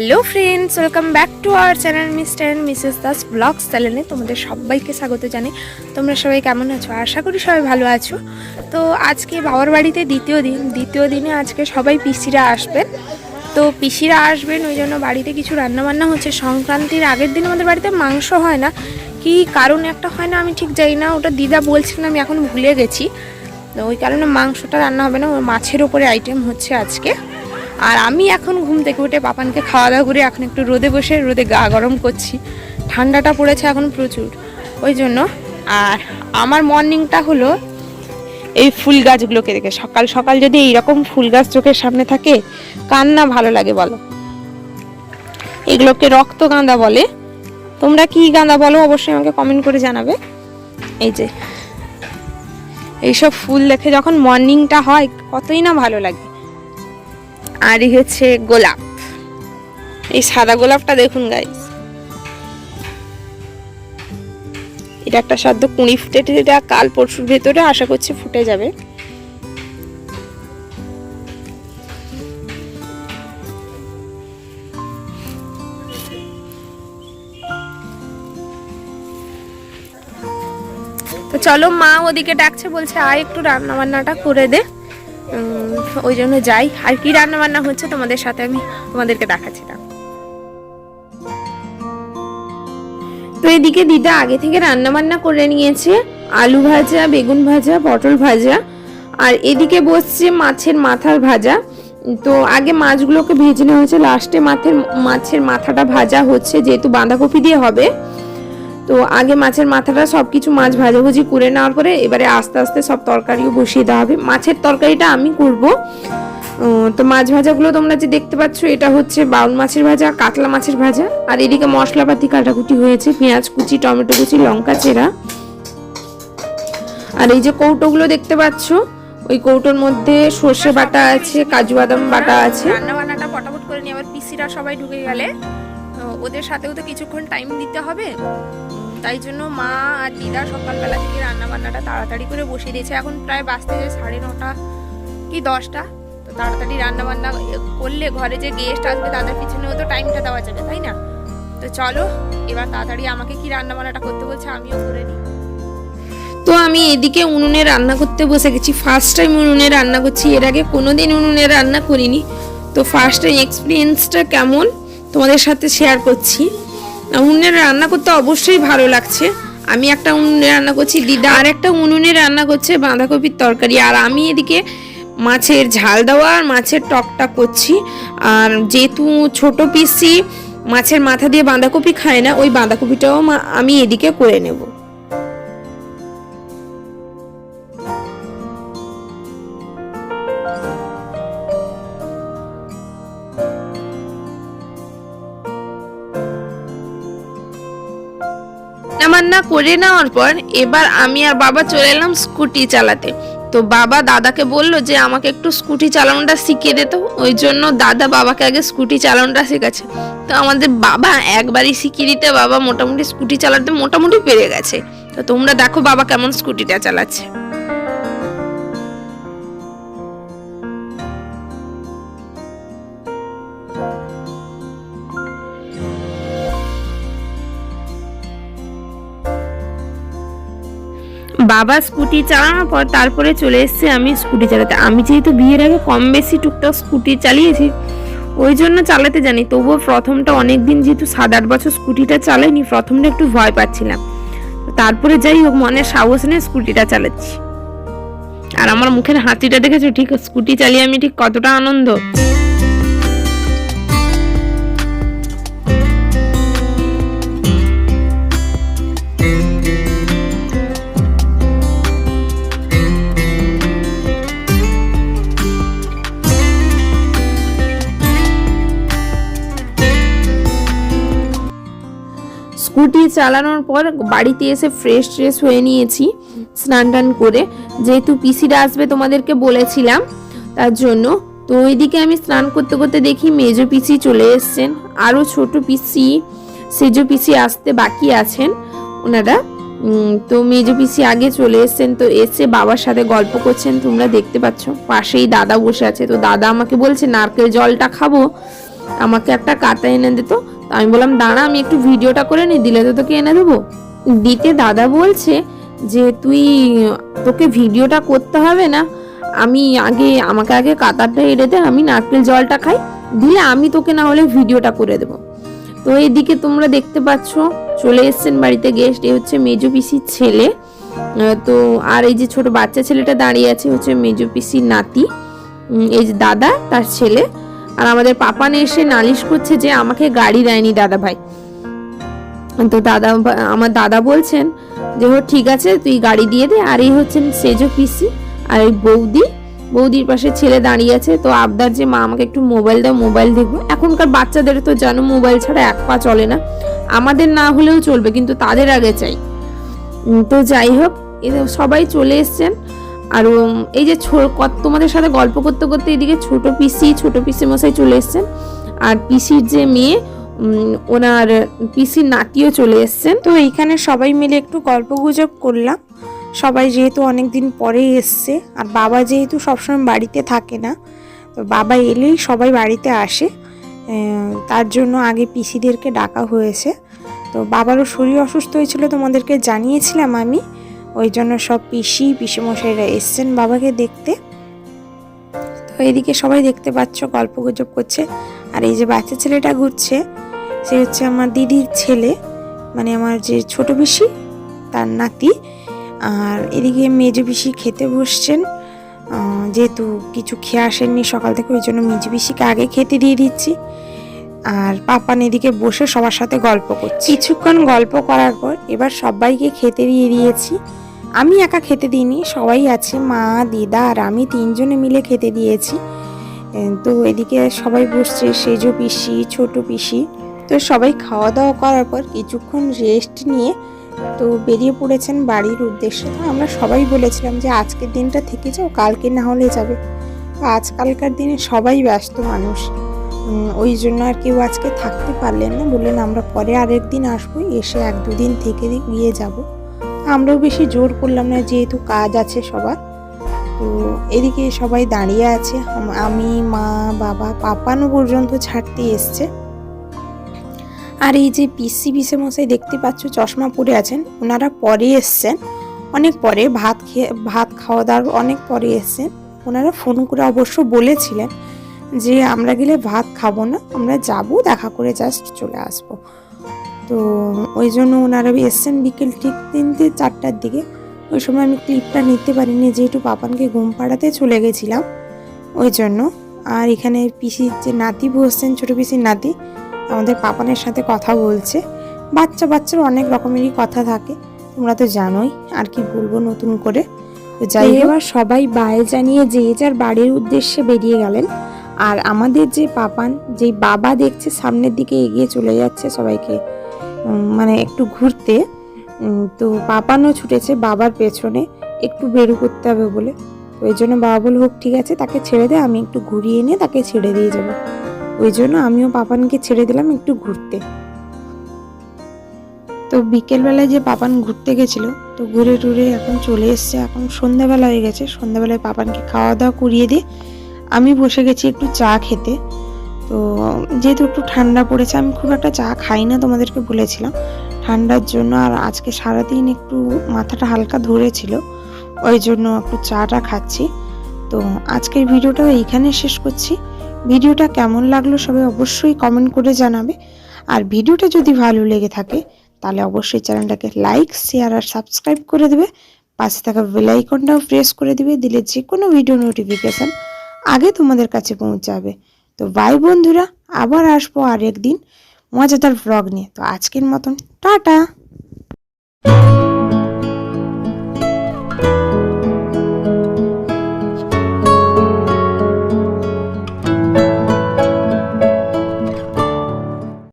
Hello friends welcome back to our channel Mr and Mrs Das blogs চ্যানেলে তোমাদের সবাইকে স্বাগত জানাই। তোমরা সবাই কেমন আছো? আশা করি সবাই ভালো আছো। তো আজকে বাবার বাড়িতে দ্বিতীয় দিন। দ্বিতীয় দিনে আজকে সবাই পিসিরা আসবেন। তো পিসিরা আসবেন, ওই জন্য বাড়িতে কিছু রান্নাবান্না হচ্ছে। সংক্রান্তির আগের দিন আমাদের বাড়িতে মাংস হয় না। কি কারণ একটা হয় না আমি ঠিক জানি না। ওটা দিদা বলছিলেন, আমি এখন ভুলে গেছি। তো ওই কারণে মাংসটা রান্না হবে না। ওই মাছের ওপরে আইটেম হচ্ছে আজকে। আর আমি এখন ঘুম থেকে উঠে পাপানকে খাওয়া দাওয়া করে, এখন একটু রোদে বসে, রোদে গা গরম করছি। ঠান্ডাটা পড়েছে এখন প্রচুর। ওই জন্য, আর আমার মর্নিংটা হলো এই ফুল গাছগুলোকে দেখে। সকাল সকাল যদি এইরকম ফুল গাছ চোখের সামনে থাকে, কার না ভালো লাগে বলো? এগুলোকে রক্ত গাঁদা বলে। তোমরা কি গাঁদা বলো অবশ্যই আমাকে কমেন্ট করে জানাবে। এই যে, এইসব ফুল দেখে যখন মর্নিংটা হয়, কতই না ভালো লাগে। আর হচ্ছে গোলাপ। এই সাদা গোলাপটা দেখুন গাইস এটা একটা সদ্য কুঁড়ি ফুটে এটা কাল পরশুর ভেতরে, আশা করছি ফুটে যাবে। তো চলো মা ওদিকে ডাকছে, বলছে আয় একটু রান্না বান্নাটা করে দে। ওই জন্য যাই। আর কি রান্না বান্না হচ্ছে তোমাদের সাথে আমি তোমাদেরকে দেখাচ্ছি না। তো এদিকে দিদা আগে থেকে রান্না বান্না করে নিয়েছে। আলু ভাজা, বেগুন ভাজা, পটল ভাজা। আর এদিকে বসছে মাছের মাথার ভাজা। তো আগে মাছগুলোকে ভেজে নেওয়া হয়েছে। লাস্টে মাছের মাছের মাথাটা ভাজা হচ্ছে, যেহেতু বাঁধাকপি দিয়ে হবে। তো আগে মাছের মাথাটা সব কিছু মাছ ভাজাভুজি করে নেওয়ার পরে এবারে আস্তে আস্তে সব তরকারিও বসিয়ে দেওয়া হবে। মাছের তরকারিটা আমি করব। তো মাছ ভাজাগুলো তোমরা যে দেখতে পাচ্ছ, এটা হচ্ছে বাউল মাছের ভাজা, কাতলা মাছের ভাজা, আর এদিকে মশলাপাতি কাটাকুটি হয়েছে, পেঁয়াজ কুচি, টমেটো কুচি, লঙ্কা চেরা। আর এই যে কৌটোগুলো দেখতে পাচ্ছ, ওই কৌটোর মধ্যে সর্ষে বাটা আছে, কাজু বাদাম বাটা আছে। রান্না বান্নাটা পটাপট করে নিয়ে, আবার পিসিরা সবাই ঢুকে গেলে ওদের সাথেও তো কিছুক্ষণ টাইম দিতে হবে। তাই জন্য মা আর দিদা সকালবেলা থেকে রান্না বান্নাটা তাড়াতাড়ি করে বসিয়ে দিয়েছে। এখন প্রায় বাজতে যে সাড়ে নটা কি দশটা। তো তাড়াতাড়ি রান্না বান্না করলে ঘরে যে গেস্ট আসবে তাদের পিছনেও তো টাইমটা দেওয়া যাবে, তাই না? তো চলো, এবার তাড়াতাড়ি আমাকে কি রান্না বান্নাটা করতে বলছে আমিও করে নিই। তো আমি এদিকে উনুনে রান্না করতে বসে গেছি। ফার্স্ট টাইম উনুনে রান্না করছি, এর আগে কোনো দিন উনুনে রান্না করিনি। তো ফার্স্ট টাইম এক্সপিরিয়েন্সটা কেমন তোমাদের সাথে শেয়ার করছি। উনুনে রান্না করতে অবশ্যই ভালো লাগছে। আমি একটা উনুনে রান্না করছি, দিদা আর একটা উনুনে রান্না করছে, বাঁধাকপির তরকারি। আর আমি এদিকে মাছের ঝাল দেওয়া আর মাছের টকটা করছি। আর যেহেতু ছোট পিসি মাছের মাথা দিয়ে বাঁধাকপি খায় না, ওই বাঁধাকপিটাও আমি এদিকে করে নেব। রান্না করে নেওয়ার পর এবার আমি আর বাবা চলে এলাম স্কুটি চালাতে। তো বাবা দাদাকে বলল যে, আমাকে একটু স্কুটি চালানোটা শিখিয়ে দিত ওই জন্য দাদা বাবাকে আগে স্কুটি চালানোটা শেখাচ্ছে। তো আমাদের বাবা একবারই শিখিয়ে দিতে, বাবা মোটামুটি স্কুটি চালাতে মোটামুটি পেরে গেছে। তো তোমরা দেখো বাবা কেমন স্কুটিটা চালাচ্ছে। বাবা স্কুটি চালানোর পর তারপরে চলে এসেছে আমি স্কুটি চালাতে। আমি যেহেতু বিয়ের আগে কম বেশি টুকটাক স্কুটি চালিয়েছি, ওই জন্য চালাতে জানি। তবুও প্রথমটা অনেক দিন যেহেতু সাত আট বছর স্কুটিটা চালাইনি, প্রথমটা একটু ভয় পাচ্ছিলাম। তারপরে যাই হোক, মনের সাহস নিয়ে স্কুটিটা চালাচ্ছি। আর আমার মুখের হাসিটা দেখেছ? ঠিক, স্কুটি চালিয়ে আমি ঠিক কতটা আনন্দ? স্কুটি চালানোর পর বাড়িতে এসে ফ্রেশ ট্রেশ হয়ে নিয়েছি, স্নান টান করে। যেহেতু পিসিরা আসবে তোমাদেরকে বলেছিলাম, তার জন্য। তো ওইদিকে আমি স্নান করতে করতে দেখি মেজো পিসি চলে এসছেন। আরও ছোট পিসি, সেজো পিসি আসতে বাকি আছেন ওনারা। তো মেজো পিসি আগে চলে এসছেন, তো এসে বাবার সাথে গল্প করছেন, তোমরা দেখতে পাচ্ছ। পাশেই দাদা বসে আছে, তো দাদা আমাকে বলছে, নারকেল জলটা খাব, আমাকে একটা কাতা এনে দিত তো আমি বললাম, দাঁড়া, আমি একটু ভিডিওটা করে নিই দিলে তো তোকে এনে দেবো। দিতে দাদা বলছে যে, তুই, তোকে ভিডিওটা করতে হবে না, আমি আগে, আমাকে আগে কাতারটা এড়ে দে, আমি নারকেল জলটা খাই, দিলে আমি তোকে না হলে ভিডিওটা করে দেবো। তো এইদিকে তোমরা দেখতে পাচ্ছ, চলে এসছেন বাড়িতে গেস্ট, এ হচ্ছে মেজো পিসির ছেলে। তো আর এই যে ছোট বাচ্চা ছেলেটা দাঁড়িয়ে আছে, হচ্ছে মেজো পিসির নাতি। এই যে দাদা, তার ছেলে। আর আমাদের পাপানে এসে নালিশ করছে যে আমাকে গাড়ি দেয়নি দাদা ভাই তো দাদা, আমার দাদা বলছেন যে, হো, ঠিক আছে, তুই গাড়ি দিয়ে দে। আর এই হচ্ছেন সেজো পিসি আর এই বৌদি। বৌদির পাশে ছেলে দাঁড়িয়ে আছে। তো আবদার যে, মা, আমাকে একটু মোবাইল দাও, মোবাইল দেখব। এখনকার বাচ্চাদের তো জানো, মোবাইল ছাড়া এক পা চলে না। আমাদের না হলেও চলবে, কিন্তু তাদের আগে চাই। তো যাই হোক সবাই চলে এসছেন। আর এই যে তোমাদের সাথে গল্প করতে করতে এদিকে ছোট পিসি ছোট পিসি মশাই চলে এসছেন। আর পিসির যে মেয়ে ওনার পিসির নাতিও চলে এসছেন। তো এইখানে সবাই মিলে একটু গল্প গুজব করলাম। সবাই যেহেতু অনেক দিন পরেই এসছে, আর বাবা যেহেতু সবসময় বাড়িতে থাকে না, তো বাবা এলেই সবাই বাড়িতে আসে। তার জন্য আগে পিসিদেরকে ডাকা হয়েছে। তো বাবারও শরীর অসুস্থ হয়েছিল, তোমাদেরকে জানিয়েছিলাম আমি। ওই জন্য সব পিসি, পিসিমশাইরা এসছেন বাবাকে দেখতে। তো এদিকে সবাই দেখতে পাচ্ছ, গল্প গুজব করছে। আর এই যে বাচ্চা ছেলেটা ঘুরছে, সে হচ্ছে আমার দিদির ছেলে মানে আমার যে ছোট পিসি, তার নাতি। আর এদিকে মেজে পিসি খেতে বসছেন। যেহেতু কিছু খেয়ে আসেননি সকাল থেকে, ওই জন্য মেজে পিসিকে আগে খেতে দিয়ে দিচ্ছি। আর পাপান এদিকে বসে সবার সাথে গল্প করছি। কিছুক্ষণ গল্প করার পর এবার সবাইকে খেতে দিয়ে দিয়েছি। আমি একা খেতে দিইনি, সবাই আছে, মা, দিদা আর আমি তিনজনে মিলে খেতে দিয়েছি। তো এদিকে সবাই বসছে, সেজো পিসি, ছোট পিসি। তো সবাই খাওয়া দাওয়া করার পর কিছুক্ষণ রেস্ট নিয়ে তো বেরিয়ে পড়েছেন বাড়ির উদ্দেশ্যে। তো আমরা সবাই বলেছিলাম যে আজকের দিনটা থেকে যাও, কালকে না হলে যাবে। তো আজকালকার দিনে সবাই ব্যস্ত মানুষ। ওই জন্য আর কেউ আজকে থাকতে পারলেন না। বললেন আমরা পরে আরেক দিন আসব, এসে এক দুদিন থেকে গিয়ে যাব। আমরাও বেশি জোর করলাম না, যেহেতু কাজ আছে সবার। তো এদিকে সবাই দাঁড়িয়ে আছে। আমি মা, বাবা, পাপানো পর্যন্ত ছাড়তে এসছে। আর এই যে পিসি পিসে মশাই দেখতে পাচ্ছ, চশমা পরে আছেন। ওনারা পরে এসছেন। অনেক পরে ভাত খেয়ে, ভাত খাওয়া দাওয়ার অনেক পরে এসছেন। ওনারা ফোন করে অবশ্য বলেছিলেন যে, আমরা গেলে ভাত খাব না, আমরা যাব, দেখা করে জাস্ট চলে আসব। তো ওই জন্য ওনারা এসছেন বিকেল ঠিক তিনটে চারটার দিকে ওই সময় আমি ক্লিপটা নিতে পারিনি যেহেতু পাপানকে ঘুম পাড়াতে চলে গেছিলাম। ওই জন্য আর এখানে পিসির যে নাতি বসছেন ছোট পিসির নাতি আমাদের পাপানের সাথে কথা বলছে। বাচ্চা বাচ্চার অনেক রকমেরই কথা থাকে তোমরা তো জানোই আর কি বলব নতুন করে। তো যাই এবার সবাই বায়ে জানিয়ে যে যার বাড়ির উদ্দেশ্যে বেরিয়ে গেলেন আর আমাদের যে পাপান যে বাবা দেখছে সামনের দিকে এগিয়ে চলে যাচ্ছে সবাইকে। মানে একটু ঘুরতে তো পাপানও ছুটেছে বাবার পেছনে, একটু বেরু করতে হবে বলে। তো ওই জন্য বাবা বলে হোক, ঠিক আছে, তাকে ছেড়ে দে, আমি একটু ঘুরিয়ে নিয়ে তাকে ছেড়ে দিয়ে যাব। ওই জন্য আমিও পাপানকে ছেড়ে দিলাম একটু ঘুরতে। তো বিকেলবেলায় যে পাপান ঘুরতে গেছিল, তো ঘুরে টুরে এখন চলে এসছে, এখন সন্ধ্যাবেলা হয়ে গেছে, সন্ধ্যাবেলায় পাপানকে খাওয়া দাওয়া করিয়ে দিয়ে আমি বসে গেছি একটু চা খেতে। তো, যেহেতু একটু ঠান্ডা পড়েছে, আমি খুব একটা চা খাই না তোমাদেরকে বলেছিলাম। ঠান্ডার জন্য আর আজকে সারাদিন একটু মাথাটা হালকা ধরেছিল, ওই জন্য একটু চাটা খাচ্ছি। তো, আজকের ভিডিওটাও এইখানে শেষ করছি। ভিডিওটা কেমন লাগল সবাই অবশ্যই কমেন্ট করে জানাবে। আর ভিডিওটা যদি ভালো লেগে থাকে, তাহলে অবশ্যই চ্যানেলটাকে লাইক শেয়ার আর সাবস্ক্রাইব করে দেবে। পাশে থাকা বেল আইকনটাও প্রেস করে দিবে, দিলে যে কোনো ভিডিও নোটিফিকেশন আগে তোমাদের কাছে পৌঁছাবে। তো বাই বন্ধুরা আবার আসব আর একদিন মজাদার ব্লগ নিয়ে। তো আজকের মতন টাটা!